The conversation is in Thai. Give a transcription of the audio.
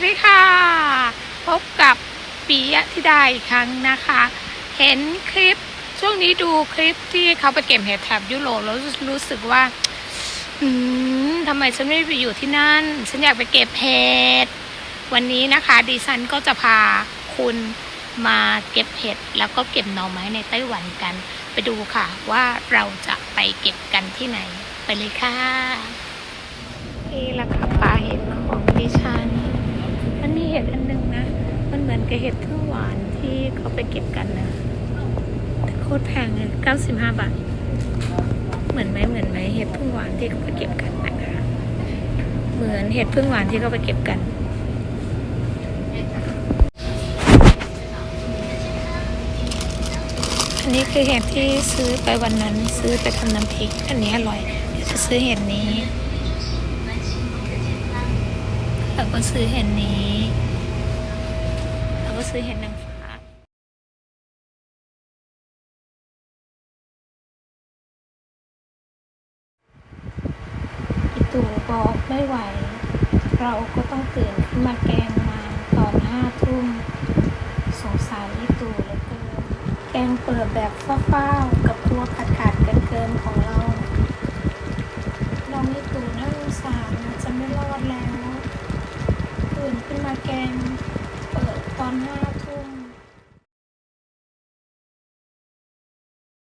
วัสดีค่ะ พบกับปียะธิดาอีกครั้งนะคะ เห็นคลิปช่วงนี้ดูคลิปที่เขาไปเก็บเห็ดแถบยุโรปแล้วรู้สึกว่า อืมทำไมฉันไม่ไปอยู่ที่นั่น ฉันอยากไปเก็บเห็ดวันนี้นะคะดิฉันก็จะพาคุณมาเก็บเห็ดแล้วก็เก็บหน่อไม้ในไต้หวันกัน ไปดูค่ะว่าเราจะไปเก็บกันที่ไหนไปเลยค่ะนี่แหละค่ะปลาเห็ดของดิฉันมีเห็ดอันหนึงนะ มันเหมือนกับเห็ดพึ่งหวานที่เขาไปเก็บกันนะแต่โคตรแพงเลย95 บาท เหมือนไหมเหมือนไหมเห็ดพึ่งหวานที่เขาไปเก็บกันนะคะ เหมือนเห็ดพึ่งหวานที่เขาไปเก็บกันอันนี้คือเห็ดที่ซื้อไปวันนั้นซื้อไปทำน้ำพริก อันนี้อร่อยเดี๋ยวจะซื้อเห็ดนี้แล้วก็ซื้อเห็ดนี้ ซื้อเห็ดนางฟ้าอีตู่บอกไม่ไหว เราก็ต้องตื่นขึ้นมาแกงมาตอนห้าทุ่ม สงสารอีตู่เหลือเกินแกงเปิดแบบฟ้าวๆกับตัวขาดขาดๆกันเกินๆของเราน้องอีตู่น่าสงสารนะจะไม่รอดแล้ว ตื่นขึ้นมาแกง on her.